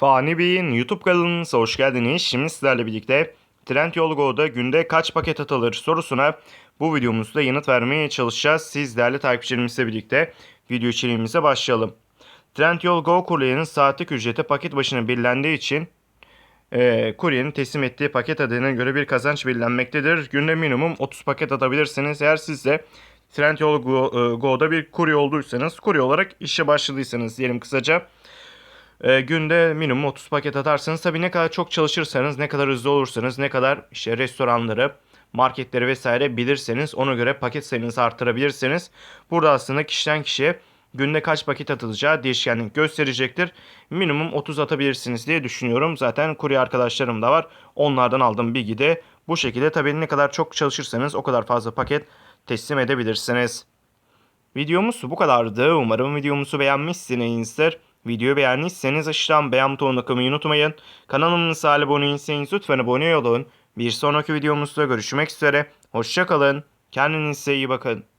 Fani Bey'in YouTube kanalınıza hoş geldiniz. Şimdi sizlerle birlikte Trendyol Go'da günde kaç paket atılır sorusuna bu videomuzda yanıt vermeye çalışacağız. Siz değerli takipçilerimizle birlikte video içeriğimize başlayalım. Trendyol Go kuryenin saatlik ücreti paket başına belirlendiği için e, kuryenin teslim ettiği paket adına göre bir kazanç belirlenmektedir. Günde minimum 30 paket atabilirsiniz. Eğer siz de Trendyol Go, e, Go'da bir kurye olduysanız, kurye olarak işe başladıysanız diyelim kısaca. E, günde minimum 30 paket atarsanız tabii ne kadar çok çalışırsanız, ne kadar hızlı olursanız, ne kadar işte restoranları, marketleri vesaire bilirseniz ona göre paket sayınızı arttırabilirsiniz. Burada aslında kişiden kişiye günde kaç paket atılacağı değişkenlik gösterecektir. Minimum 30 atabilirsiniz diye düşünüyorum. Zaten kurye arkadaşlarım da var. Onlardan aldığım bilgi de bu şekilde. Tabii ne kadar çok çalışırsanız o kadar fazla paket teslim edebilirsiniz. Videomuz bu kadardı. Umarım videomuzu beğenmişsinizdir. Videoyu beğendiyseniz aşağıdan beğen butonuna tıklamayı unutmayın. Kanalımıza abone lütfen abone olun. Bir sonraki videomuzda görüşmek üzere. Hoşçakalın. Kendinize iyi bakın.